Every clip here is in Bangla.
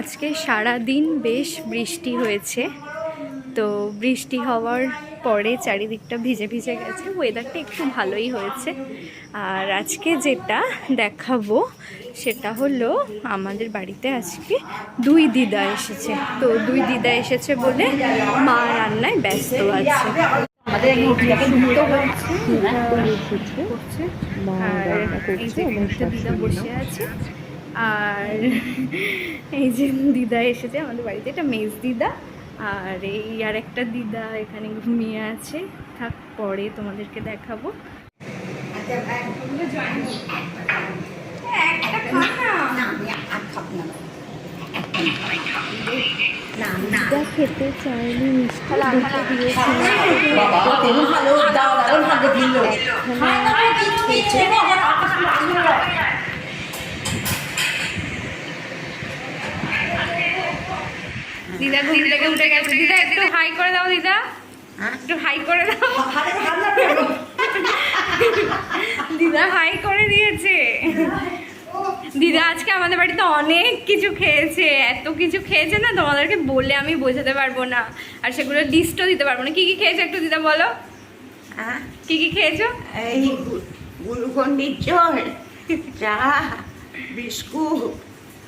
আজকে সারা দিন বেশ বৃষ্টি হয়েছে। তো বৃষ্টি হওয়ার পরে চারিদিকটা ভিজে ভিজে গেছে। ওয়েদারটা একটু ভালোই হয়েছে। আর আজকে যেটা দেখাবো সেটা হলো আমাদের বাড়িতে আজকে দুই দিদা এসেছে। তো দুই দিদা এসেছে বলে মা রান্নায় ব্যস্ত আছে। আমাদের আর বসে আছে। আর এই যে দিদা এসেছে আমাদের বাড়িতে। এটা মেজ দিদা। আর এই আর একটা দিদা এখানে ঘুমিয়ে আছে। থাক পরে তোমাদেরকে দেখাবো। দিদা খেতে চাইনি মিষ্টি দিদা ঘুম থেকে উঠে গেছে। দিদা একটু হাই করে দাও দিদা। একটু হাই করে দাও। দিদা হাই করে দিয়েছে। দিদা আজকে আমাদের বাড়িতে অনেক কিছু খেয়েছে। এত কিছু খেয়েছে না তোমাদেরকে বলে আমি বোঝাতে পারব না। আর সেগুলো লিস্টও দিতে পারব না। কি কি খেয়েছে একটু দিদা বলো? হ্যাঁ, কি কি খেয়েছো? এই গ্লুকন্ডির জল চা বিস্কুট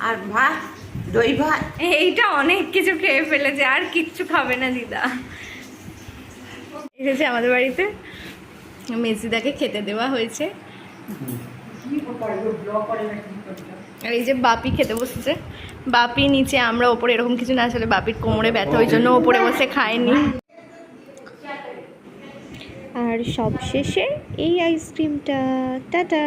আর ভাত। দই ভাত? এইটা অনেক কিছু খেয়ে ফেলেছে, আর কিচ্ছু খাবে না দিদা। এসেছে আমাদের বাড়িতে মেজিদাকে খেতে দেওয়া হয়েছে। আর এই যে বাপি খেতে বসেছে। বাপি নিচে, আমরা ওপরে, এরকম কিছু না, আসলে বাপির কোমরে ব্যথা, ওই জন্য ওপরে বসে খায়নি। আর সবশেষে এই আইসক্রিমটা, টাটা!